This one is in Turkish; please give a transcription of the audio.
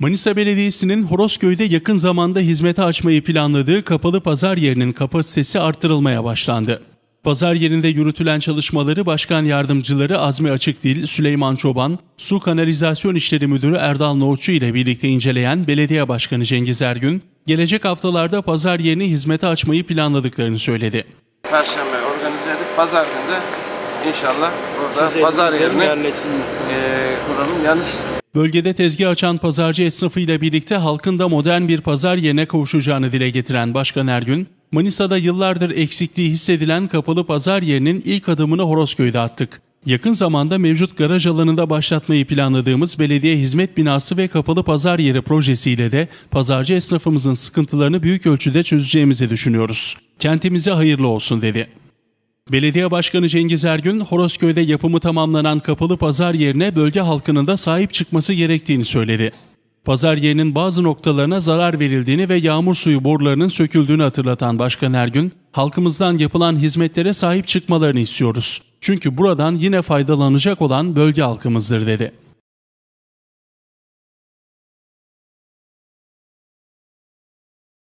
Manisa Belediyesi'nin Horozköy'de yakın zamanda hizmete açmayı planladığı kapalı pazar yerinin kapasitesi arttırılmaya başlandı. Pazar yerinde yürütülen çalışmaları Başkan Yardımcıları Azmi Açıkdil, Süleyman Çoban, Su Kanalizasyon İşleri Müdürü Erdal Nohutçu ile birlikte inceleyen Belediye Başkanı Cengiz Ergün, gelecek haftalarda pazar yerini hizmete açmayı planladıklarını söyledi. Perşembe organize edip pazar günü de inşallah orada pazar yerini eee kuralım. Yalnız Bölgede tezgah açan pazarcı esnafıyla birlikte halkın da modern bir pazar yerine kavuşacağını dile getiren Başkan Ergün, Manisa'da yıllardır eksikliği hissedilen kapalı pazar yerinin ilk adımını Horozköy'de attık. Yakın zamanda mevcut garaj alanında başlatmayı planladığımız belediye hizmet binası ve kapalı pazar yeri projesiyle de pazarcı esnafımızın sıkıntılarını büyük ölçüde çözeceğimizi düşünüyoruz. Kentimize hayırlı olsun dedi. Belediye Başkanı Cengiz Ergün, Horozköy'de yapımı tamamlanan kapalı pazar yerine bölge halkının da sahip çıkması gerektiğini söyledi. Pazar yerinin bazı noktalarına zarar verildiğini ve yağmur suyu borularının söküldüğünü hatırlatan Başkan Ergün, halkımızdan yapılan hizmetlere sahip çıkmalarını istiyoruz. Çünkü buradan yine faydalanacak olan bölge halkımızdır dedi.